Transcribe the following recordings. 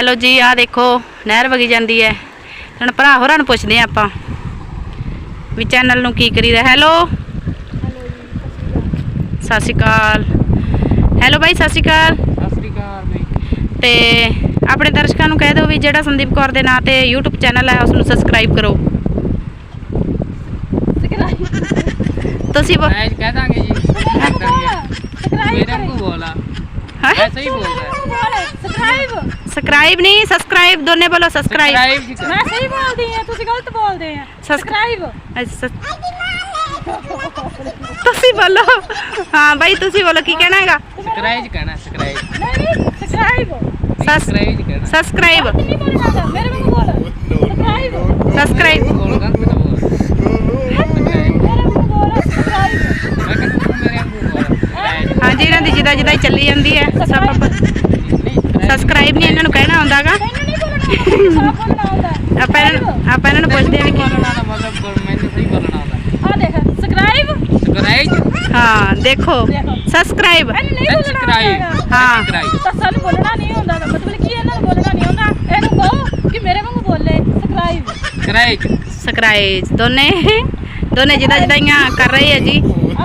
Hello ਜੀ ਆ ਦੇਖੋ ਨਹਿਰ ਵਗੀ ਜਾਂਦੀ ਹੈ। ਹੁਣ ਭਰਾ ਹੋਰਾਂ ਨੂੰ ਪੁੱਛਦੇ ਆ ਆਪਾਂ ਵੀ ਚੈਨਲ ਨੂੰ ਕੀ ਕਰੀਦਾ ਹੈਲੋ ਸਤਿ ਸ਼੍ਰੀ ਅਕਾਲ। ਹੈਲੋ ਬਾਈ ਸਤਿ ਸ਼੍ਰੀ ਅਕਾਲ। ਸਤਿ ਸ੍ਰੀ ਅਕਾਲ ਬਈ। ਤੇ ਆਪਣੇ ਦਰਸ਼ਕਾਂ ਨੂੰ ਕਹਿ ਦਿਓ ਵੀ ਜਿਹੜਾ ਸੰਦੀਪ ਕੌਰ ਦੇ ਨਾਂ ਤੇ YouTube ਚੈਨਲ ਹੈ ਉਸ ਨੂੰ ਸਬਸਕ੍ਰਾਈਬ ਕਰੋ ਤੁਸੀਂ ਬੋ- ਮੈਂ ਕਹਿ ਦਾਂਗੇ ਜੀ। ਮੇਰੇ ਨੂੰ ਬੋਲਾ ਹੈਂ? ਐਸਾ ਹੀ ਬੋਲਦਾ ਹੈ ਸਬਸਕ੍ਰਾਈਬ ਨਹੀਂ ਸਬਸਕ੍ਰਾਈਬ ਦੋਨੇ ਬੋਲੋ ਸਬਸਕ੍ਰਾਈਬ ਸਬਸਕ੍ਰਾਈਬ ਜੀ ਕਰ ਮੈਂ ਸਹੀ ਬੋਲਦੀ ਆ ਤੁਸੀਂ ਗਲਤ ਬੋਲਦੇ ਆ ਸਬਸਕ੍ਰਾਈਬ ਤੁਸੀਂ ਬੋਲੋ ਹਾਂ ਬਾਈ ਤੁਸੀਂ ਬੋਲੋ ਕੀ ਕਹਿਣਾ ਹੈਗਾ ਸਬਸਕ੍ਰਾਈਬ ਕਹਿਣਾ ਸਬਸਕ੍ਰਾਈਬ ਨਹੀਂ ਸਬਸਕ੍ਰਾਈਬ ਸਬਸਕ੍ਰਾਈਬ ਕਹਿਣਾ ਸਬਸਕ੍ਰਾਈਬ ਨਹੀਂ ਬੋਲਣਾ ਆਉਂਦਾ, ਮੇਰੇ ਵਾਂਗੂ ਬੋਲ ਸਬਸਕ੍ਰਾਈਬ ਸਬਸਕ੍ਰਾਈਬ ਬੋਲ ਗਾ ਤੂੰ ਬੋਲ Subscribe। ਮੇਰੇ ਵਾਂਗੂ ਬੋਲ ਸਬਸਕ੍ਰਾਈਬ ਮੈਂ ਕਹਿੰਦਾ ਤੂੰ ਮੇਰੇ ਨੂੰ ਬੋਲ Subscribe। ਹਾਂਜੀ ਇਹਨਾਂ ਦੀ ਜਿੱਦਾਂ ਜਿੱਦਾਂ ਚੱਲੀ ਜਾਂਦੀ ਹੈ ਸਭ ਸਬਸਕ੍ਰਾਈਬ ਨਹੀਂ ਇਹਨਾਂ ਨੂੰ ਕਹਿਣਾ ਆਉਂਦਾਗਾ। ਆਪਾਂ ਇਹਨਾਂ ਨੂੰ ਆਪਾਂ ਇਹਨਾਂ ਨੂੰ ਪੁੱਛਦੇ ਆ ਵੀ ਕੀ ਬੋਲਣਾ ਦਾ ਮਤਲਬ ਬੋਲ- ਮੈਨੂੰ ਸਹੀ ਬੋਲਣਾ ਆਉਂਦਾ। ਆ ਦੇਖ ਸਬਸਕ੍ਰਾਈਬ ਸਬਸਕ੍ਰਾਈਬ ਹਾਂ ਦੇਖੋ। ਸਬਸਕ੍ਰਾਈਬ ਸਬਸਕ੍ਰਾਈਬ ਹਾਂ। ਤਾਂ ਸਾਨੂੰ ਬੋਲਣਾ ਨਹੀਂ ਗਾ। ਮਤਲਬ ਕੀ ਇਹਨਾਂ ਨੂੰ ਬੋਲਣਾ ਨਹੀਂ ਆਉਂਦਾ? ਇਹਨੂੰ ਕਹੋ ਕਿ ਮੇਰੇ ਵਾਂਗੂ ਬੋਲੇ। ਸਬਸਕ੍ਰਾਈਬ ਸਬਸਕ੍ਰਾਈਬ ਸਬਸਕ੍ਰਾਈਬ ਦੋਨੇ। ਦੋਨੇ ਜਿੱਦਾਂ ਜਿੱਦਾਂ ਕਰ ਰਹੇ ਆ ਜੀ।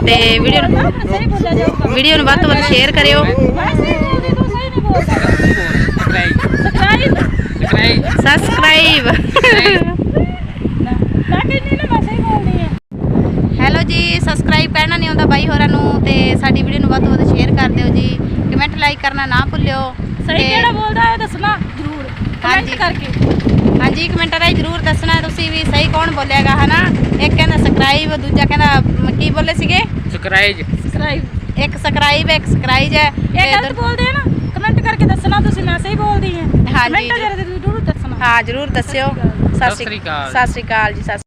ਤੇ ਵੀਡੀਓ ਨੂੰ ਵੀਡੀਓ ਨੂੰ ਵੱਧ ਤੋਂ ਵੱਧ ਸ਼ੇਅਰ ਕਰਿਓ। ਸਬਸਕ੍ਰਾਈਬ ਹੈਲੋ ਜੀ ਸਬਸਕ੍ਰਾਈਬ ਕਰਨਾ ਨਹੀਂ ਆਉਂਦਾ ਬਾਈ ਹੋਰਾਂ ਨੂੰ ਤੇ ਸਾਡੀ ਵੀਡੀਓ ਨੂੰ ਵੱਧ ਤੋਂ ਵੱਧ ਸ਼ੇਅਰ ਕਰ ਦਿਓ ਜੀ। ਕਮੈਂਟ ਲਾਈਕ ਕਰਨਾ ਨਾ ਭੁੱਲਿਓ। ਸਹੀ ਕਿਹੜਾ ਬੋਲਦਾ ਹੈ ਦੱਸਣਾ ਜ਼ਰੂਰ। ਹਾਂਜੀ। ਕਮੈਂਟ ਕਰਕੇ। ਹਾਂਜੀ ਕਮੈਂਟਾਂ ਰਾਹੀਂ ਜਰੂਰ ਦੱਸਣਾ। ਤੁਸੀਂ ਵੀ ਸਹੀ ਕੌਣ ਬੋਲਿਆਗਾ ਹਨਾ? ਇੱਕ ਕਹਿੰਦਾ ਸਬਸਕ੍ਰਾਈਬ ਦੂਜਾ ਕਹਿੰਦਾ ਕੀ ਬੋਲੇ ਸੀਗੇ? ਸਬਸਕ੍ਰਾਈਬ ਸਬਸਕ੍ਰਾਈਬ ਇੱਕ ਸਬਸਕ੍ਰਾਈਬ ਇੱਕ ਸਬਸਕ੍ਰਾਈਬ ਹੈ। ਇਹ ਗਲਤ ਬੋਲਦੇ ਆ ਨਾ। ਕਮੈਂਟ ਕਰਕੇ ਦੱਸਣਾ ਤੁਸੀਂ ਮੈਂ ਸਹੀ ਬੋਲਦੀ ਆ ਹਾਂਜੀ, ਕਮੈਂਟ ਜਰੇ ਜ਼ਰੂਰ ਦੱਸਣਾ। ਹਾਂ ਜਰੂਰ ਦੱਸਿਓ। ਸਤਿ ਸ਼੍ਰੀ ਅਕਾਲ। ਸਤਿ ਸ਼੍ਰੀ ਅਕਾਲ। ਜੀ ਸਤਿ